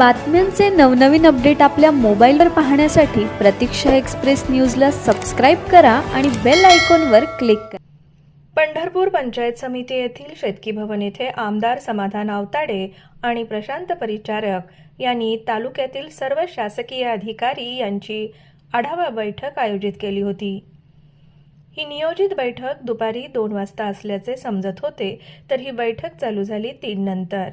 बातम्यांचे नवनवीन अपडेट आपल्या मोबाईलवर पाहण्यासाठी प्रतीक्षा एक्सप्रेस न्यूजला सबस्क्राईब करा आणि बेल आयकॉनवर क्लिक करा. पंढरपूर पंचायत समिती येथील शेतकी भवन येथे आमदार समाधान आवताडे आणि प्रशांत परिचारक यांनी तालुक्यातील सर्व शासकीय अधिकारी यांची आढावा बैठक आयोजित केली होती. ही नियोजित बैठक दुपारी दोन वाजता असल्याचे समजत होते तर ही बैठक चालू झाली तीन नंतर.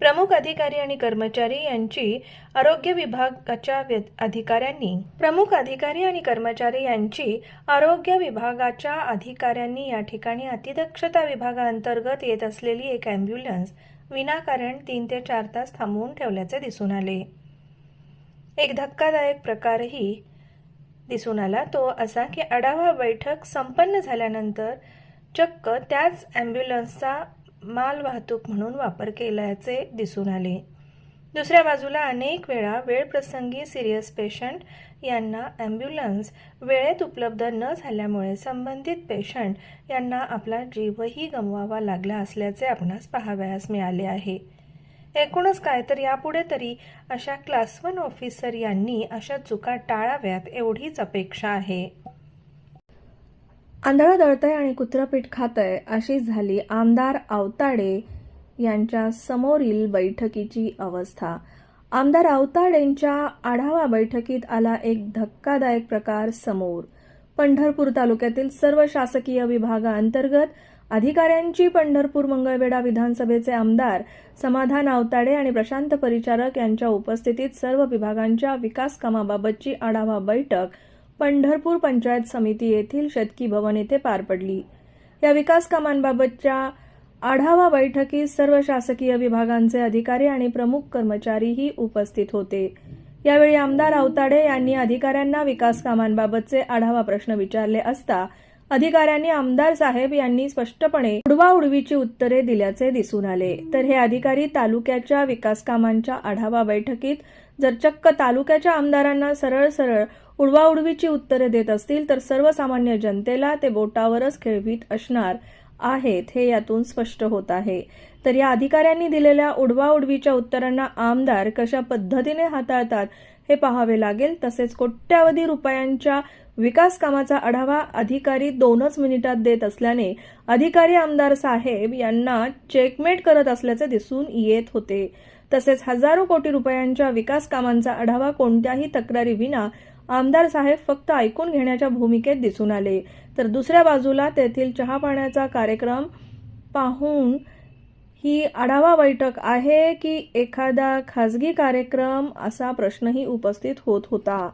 प्रमुख अधिकारी आणि कर्मचारी यांची आरोग्य विभागाच्या व्य- अधिकाऱ्यांनी प्रमुख अधिकारी आणि कर्मचारी यांची आरोग्य विभागाच्या अधिकाऱ्यांनी या ठिकाणी अतिदक्षता विभागाअंतर्गत येत असलेली एक ॲम्ब्युलन्स विनाकारण तीन ते चार तास थांबवून ठेवल्याचे दिसून आले. एक धक्कादायक प्रकारही दिसून आला. तो असा की आढावा बैठक संपन्न झाल्यानंतर चक्क त्याच ॲम्ब्युलन्सचा माल वाहतूक म्हणून वापर केल्याचे दिसून आले. दुसऱ्या बाजूला अनेक वेळा वेळप्रसंगी सिरियस पेशंट यांना ॲम्ब्युलन्स वेळेत उपलब्ध न झाल्यामुळे संबंधित पेशंट यांना आपला जीवही गमवावा लागला असल्याचे आपणास पाहावयास मिळाले आहे. एकूणच काय तर यापुढे तरी अशा क्लास वन ऑफिसर यांनी अशा चुका टाळाव्यात एवढीच अपेक्षा आहे. आंधळं दळतंय आणि कुत्रं पीठ खातंय अशी झाली आमदार आवताडे यांच्या समोरील बैठकीची अवस्था. आमदार आवताडेंच्या आढावा बैठकीत आला एक धक्कादायक प्रकार समोर. पंढरपूर तालुक्यातील सर्व शासकीय विभागाअंतर्गत अधिकाऱ्यांची पंढरपूर मंगळवेढा विधानसभेचे आमदार समाधान आवताडे आणि प्रशांत परिचारक यांच्या उपस्थितीत सर्व विभागांच्या विकास कामाबाबतची आढावा बैठक पंढरपूर पंचायत समिती येथील शेतकी भवन येथे पार पडली. या विकास कामांबाबतच्या आढावा बैठकीत सर्व शासकीय विभागांचे अधिकारी आणि प्रमुख कर्मचारीही उपस्थित होते. यावेळी आमदार अवताडे यांनी अधिकाऱ्यांना विकास कामांबाबतचे आढावा प्रश्न विचारले असता अधिकाऱ्यांनी आमदार साहेब यांनी स्पष्टपणे उडवाउडवीची उत्तरे दिल्याचे दिसून आले. तर हे अधिकारी तालुक्याच्या विकास कामांच्या आढावा बैठकीत जर चक्क तालुक्याच्या आमदारांना सरळ सरळ उडवाउडवीची उत्तरे देत असतील तर सर्वसामान्य जनतेला ते बोटावरच खेळवीत असणार आहेत हे यातून स्पष्ट होत आहे. तर या अधिकाऱ्यांनी दिलेल्या उडवाउडवीच्या उत्तरांना आमदार कशा पद्धतीने हाताळतात हे पाहावे लागेल. तसेच कोट्यावधी रुपयांच्या विकास कामाचा आढावा अधिकारी दोनच मिनिटात देत असल्याने अधिकारी आमदार साहेब यांना चेकमेट करत असल्याचे दिसून येत होते. तसेच हजारो कोटी रुपयांच्या विकास कामांचा आढावा कोणत्याही तक्रारी विना आमदार साहेब फक्त ऐकून घेण्याच्या भूमिकेत दिसून आले. तर दुसऱ्या बाजूला तेथील चहा पाण्याचा कार्यक्रम पाहून ही आढावा बैठक आहे की एखादा खासगी कार्यक्रम असा प्रश्नही उपस्थित होत होता.